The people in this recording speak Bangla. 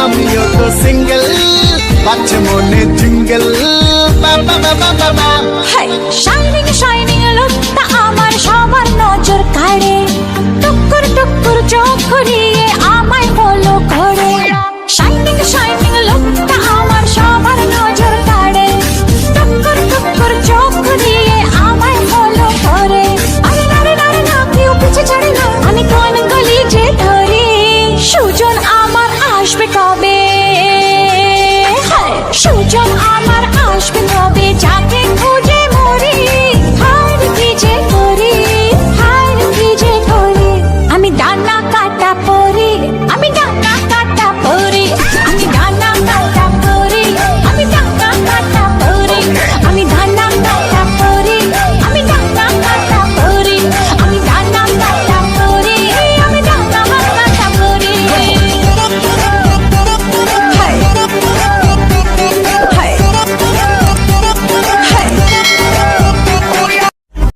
আমিও তো সিঙ্গেল পাচ্ছে মনে জিঙ্গেল শাইনিং শাইনিং লোকটা আমার সবার নজর কাড়ে কাটা পরি আমি ডানা কাটা পরি আমি